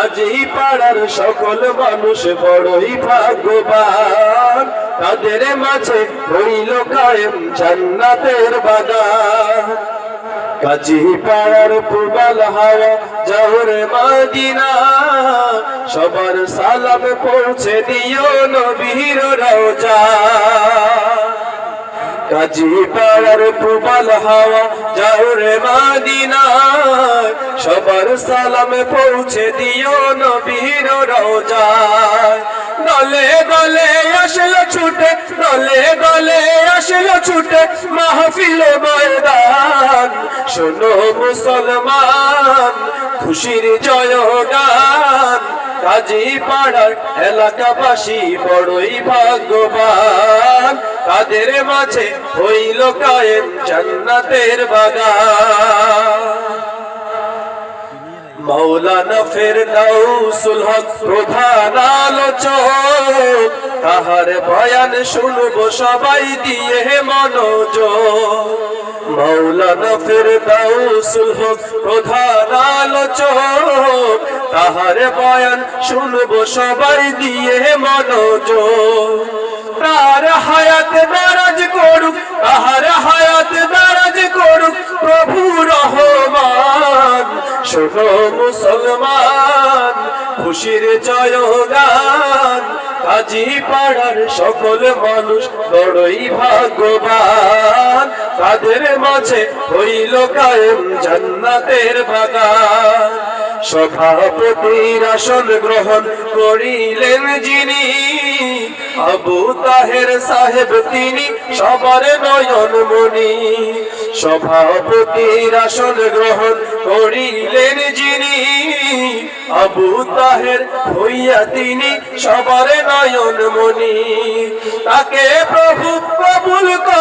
কাজেই পাড়ার সকল মানুষ বড়ই ভাগ্যবান। তাদের মাঝে হইল কায়েম জান্নাতের বাগান। কাজী পাড়ার পুবাল হাওয়া জহরে মাদিনা, সবার সালাম পৌঁছে দিও নবীর রওজা। কাজী পাড়ার পুবাল হাওয়া জহরে মাদিনা সবার সালাম পৌঁছে দিও নবীর রওজা দলে দলে আসলো ছুটে দলে দলে আসলো ছুটে মাহফিল ময়দান। শোনো মুসলমান, খুশির জয় গান কাজী পাড়ার এলাকাবাসী বড়ই ভাগ্যবান। তাদের মাঝে হইল কায়েম জান্নাতের বাগান। মৌলানা ফেরদাউসুল হক প্রধান আলোচক, তাহার বয়ান শুনব সবাই দিয়ে মনোযোগ। মৌলানা ফেরদাউসুল হক প্রধান আলোচক, তাহার বয়ান শুনব সবাই দিয়ে মনোযোগ। তার হায়াত দারাজ করুক, তাহার হায়াত দারাজ করুক, প্রভু রহমান। শোনো মুসলমান, খুশির জয় গান কাজী পাড়ার সকল মানুষ বড়ই ভাগ্যবান। তাদের মাঝে হইল কায়েম জান্নাতের বাগান। সভাপতির আসন গ্রহণ করিলেন যিনি আবু তাহের সাহেব তিনি সবার নয়ন মনি সভাপতির আসন গ্রহণ করিলেন যিনি। আবু তাহের হইয়া তিনি সবার নয়ন মনি তাকে প্রভু কবুল করো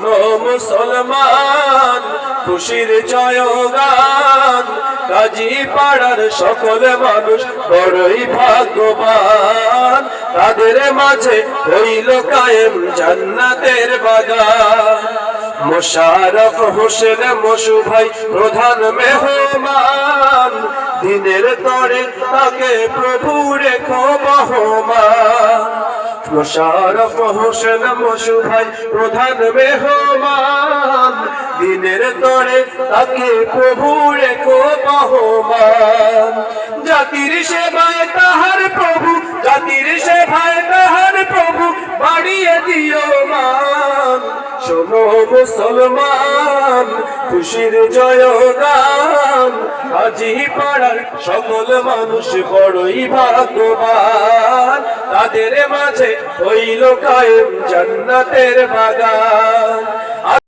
শোনো মুসলমান, খুশির জয় গান কাজী পাড়ার সকল মানুষ বড়ই ভাগ্যবান। তাদের মাঝে হইল কায়েম জান্নাতের বাগান। মোশারফ হোসেন মশু ভাই প্রধান মেহমান। দিনের তরে তাকে প্রভু রেখো বহমান। মোশারফ হোসেন প্রধান মেহমান। দিনের তরে তাকে প্রভু রেখো বহমান। জাতির সেবায় তাহার প্রভু, জাতির সেবায় তাহার প্রভু, বাড়িয়ে দিও মান শোনো মুসলমান, খুশির জয় গান আজি পাড়ার সকল মানুষ বড়ই ভাগ্যবান। তাদের মাঝে হইল কায়েম জান্নাতের বাগান।